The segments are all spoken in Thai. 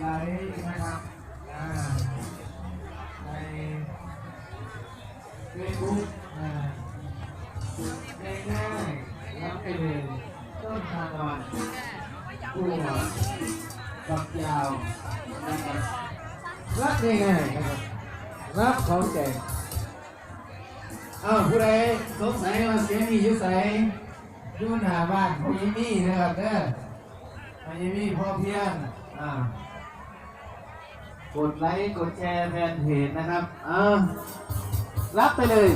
ไลค์นะครับในเฟซบุ๊กง่ายๆรับไปเลยต้นทานตะวันผู้ฝักยาวนะครับรับง่ายๆนะครับรับของแจกอ้าวผู้ใดสงสัยว่าเสียงมีอยู่ใสอยู่หน้าบ้านพญมี่นะครับเด้อพญมี่พอเพียงอ่า กดไลค์กดแชร์แฟนเพจนะครับอ้ารับไปเลย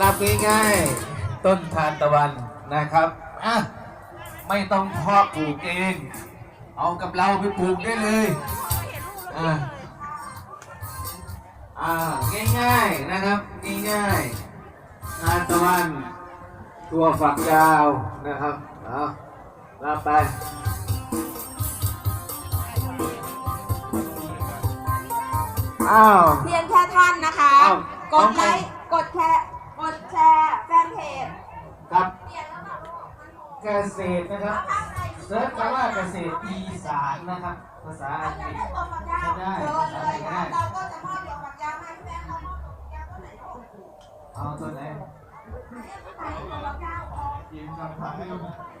รับง่ายๆต้นทานตะวันนะครับอะไม่ต้องเพาะปลูกเอง เอากับเราไปปลูกได้เลยอะอ่าง่ายๆนะครับ ง่ายๆทานตะวัน ตัวฝักยาวนะครับเอารับไปอ้าว เพียงแค่ท่านนะคะ อ้าวกดไลค์กดแชร์กดแชร์แฟนเพจครับเปลี่ยนแล้วค่ะลูกมันโหเกษตรนะครับ เซิร์ชคำว่าเกษตรอีสานนะครับ ภาษาอังกฤษ ได้ตัวฝักยาวได้เชิญเลยค่ะได้เราก็จะมอบตัวฝักยาวให้แฟนเรามอบตัวฝักยาวตัวไหนลูก เอาตัวไหน ไหนตัวฝักยาวออกยิงคำ